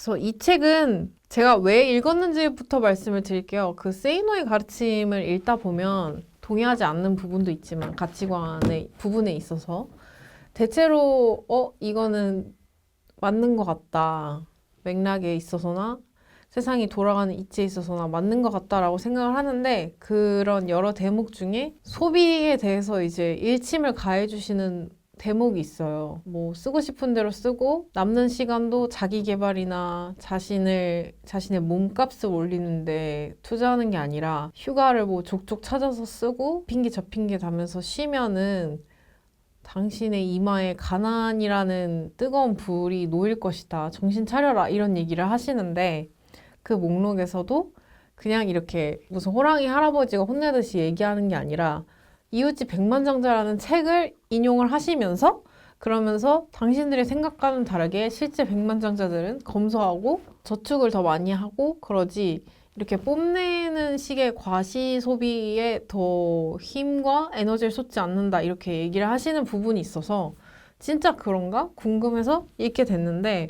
그래서 이 책은 제가 왜 읽었는지부터 말씀을 드릴게요. 그 세이노의 가르침을 읽다 보면 동의하지 않는 부분도 있지만 가치관의 부분에 있어서 대체로 어 이거는 맞는 것 같다 맥락에 있어서나 세상이 돌아가는 이치에 있어서나 맞는 것 같다라고 생각을 하는데 그런 여러 대목 중에 소비에 대해서 이제 일침을 가해주시는 대목이 있어요. 뭐 쓰고 싶은 대로 쓰고 남는 시간도 자기 개발이나 자신을 자신의 몸값을 올리는데 투자하는 게 아니라 휴가를 뭐 족족 찾아서 쓰고 핑계 저 핑계 다면서 쉬면은 당신의 이마에 가난이라는 뜨거운 불이 놓일 것이다. 정신 차려라. 이런 얘기를 하시는데 그 목록에서도 그냥 이렇게 무슨 호랑이 할아버지가 혼내듯이 얘기하는 게 아니라 이웃집 백만장자라는 책을 인용을 하시면서 그러면서 당신들의 생각과는 다르게 실제 백만장자들은 검소하고 저축을 더 많이 하고 그러지 이렇게 뽐내는 식의 과시 소비에 더 힘과 에너지를 쏟지 않는다 이렇게 얘기를 하시는 부분이 있어서 진짜 그런가 궁금해서 읽게 됐는데